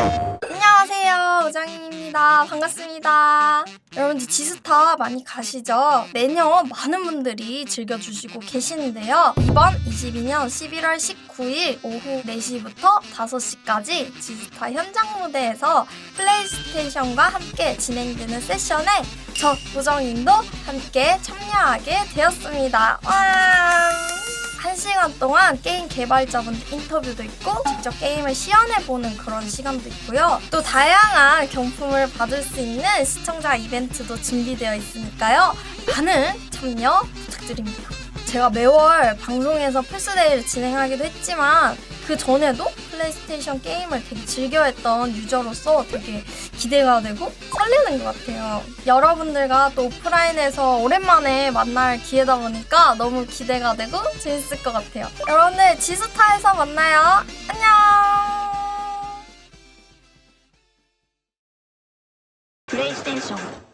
안녕하세요 우정인입니다. 반갑습니다. 여러분들 지스타 많이 가시죠? 매년 많은 분들이 즐겨주시고 계시는데요. 이번 22년 11월 19일 오후 4시부터 5시까지 지스타 현장 무대에서 플레이스테이션과 함께 진행되는 세션에 저 우정인도 함께 참여하게 되었습니다. 와! 한 시간 동안 게임 개발자분들 인터뷰도 있고 직접 게임을 시연해보는 그런 시간도 있고요. 또 다양한 경품을 받을 수 있는 시청자 이벤트도 준비되어 있으니까요. 많은 참여 부탁드립니다. 제가 매월 방송에서 플스데이를 진행하기도 했지만 그 전에도 플레이스테이션 게임을 되게 즐겨 했던 유저로서 되게 기대가 되고 설레는 것 같아요. 여러분들과 또 오프라인에서 오랜만에 만날 기회다 보니까 너무 기대가 되고 재밌을 것 같아요. 여러분들 지스타에서 만나요. 안녕! 플레이스테이션